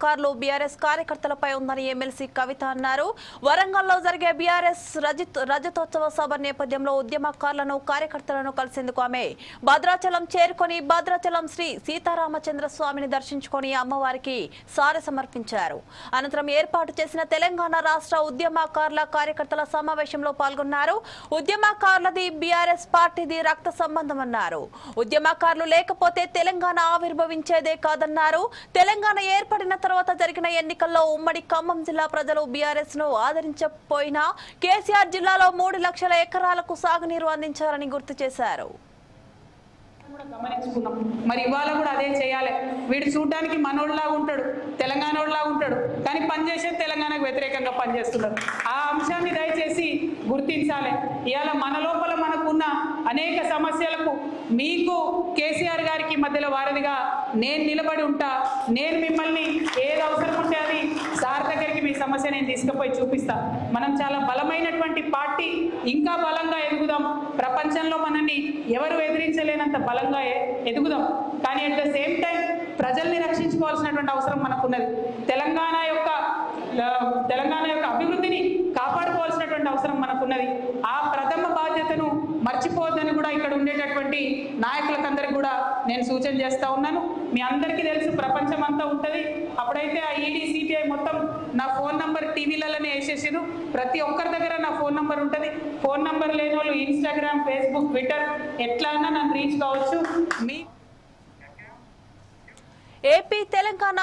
కార్లు బీఆర్ఎస్ కార్యకర్తలపై ఉందని ఎమ్మెల్సీ కవిత అన్నారు. వరంగల్లో జరిగే బీఆర్ఎస్ రజతోత్సవ సభ నేపథ్యంలో ఉద్యమకారులను కార్యకర్తలను కలిసేందుకు ఆమె భద్రాచలం చేరుకొని భద్రాచలం శ్రీ సీతారామచంద్ర స్వామిని దర్శించుకొని అమ్మవారికి సారె సమర్పించారు. అనంతరం ఏర్పాటు చేసిన తెలంగాణ రాష్ట్ర ఉద్యమకారుల కార్యకర్తల సమావేశంలో పాల్గొన్నారు. ఉద్యమకారులది బీఆర్ఎస్ పార్టీది రక్త సంబంధం అన్నారు. ఉద్యమకారులు లేకపోతే తెలంగాణ ఆవిర్భవించేదే కాదన్నారు. తెలంగాణ ఏర్పడిన తర్వాత జరిగిన ఎన్నికల్లో ఉమ్మడి ఖమ్మం జిల్లా ప్రజలు బీఆర్ఎస్ను ఆదరించకపోయినా కేసీఆర్ జిల్లాలో మూడు లక్షల ఎకరాలకు సాగునీరు అందించారని గుర్తు చేశారు. మరి ఇవాళ కూడా అదే చేయాలి. వీడు చూడడానికి మనోళ్ళలా ఉంటాడు తెలంగాణోళ్ళలాగా ఉంటాడు కానీ పనిచేసే తెలంగాణకు వ్యతిరేకంగా పనిచేస్తున్నాడు ఆ అంశాన్ని దయచేసి గుర్తించాలి. ఇవాళ మన లోపల మనకున్న అనేక సమస్యలకు మీకు కేసీఆర్ గారికి మధ్యలో వారధిగా నేను నిలబడి ఉంటా నేను మిమ్మల్ని ఏది అవసరం ఉంటే అది సార్ దగ్గరికి మీ సమస్య నేను తీసుకుపోయి చూపిస్తా. మనం చాలా బలమైనటువంటి పార్టీ ఇంకా బలంగా ఎదుగుదాం. ప్రపంచంలో మనల్ని ఎవరు ఎదిరించలేనంత బలంగా ఎదుగుదాం. కానీ అట్ ద సేమ్ టైం ప్రజల్ని రక్షించుకోవాల్సినటువంటి అవసరం మనకున్నది. తెలంగాణ యొక్క తెలంగాణ యొక్క అభివృద్ధిని కాపాడుకోవాల్సినటువంటి అవసరం మనకున్నది. ఆ ప్రథమ బాధ్యతను మర్చిపోవద్దని కూడా ఇక్కడ ఉండేటటువంటి నాయకులకందరికీ కూడా నేను సూచన చేస్తా ఉన్నాను. మీ అందరికీ తెలుసు ప్రపంచం అంతా ఉంటుంది అప్పుడైతే ఆ ఈడీ సిపిఐ మొత్తం నా ఫోన్ నంబర్ టీవీలలోనే వేసేసారు ప్రతి ఒక్కరి దగ్గర నా ఫోన్ నంబర్ ఉంటుంది. ఫోన్ నంబర్ లేని వాళ్ళు ఇన్స్టాగ్రామ్ ఫేస్బుక్ ట్విట్టర్ ఎట్లా అన్నా నన్ను రీచ్ కావచ్చు. మీ ఏపీ తెలంగాణ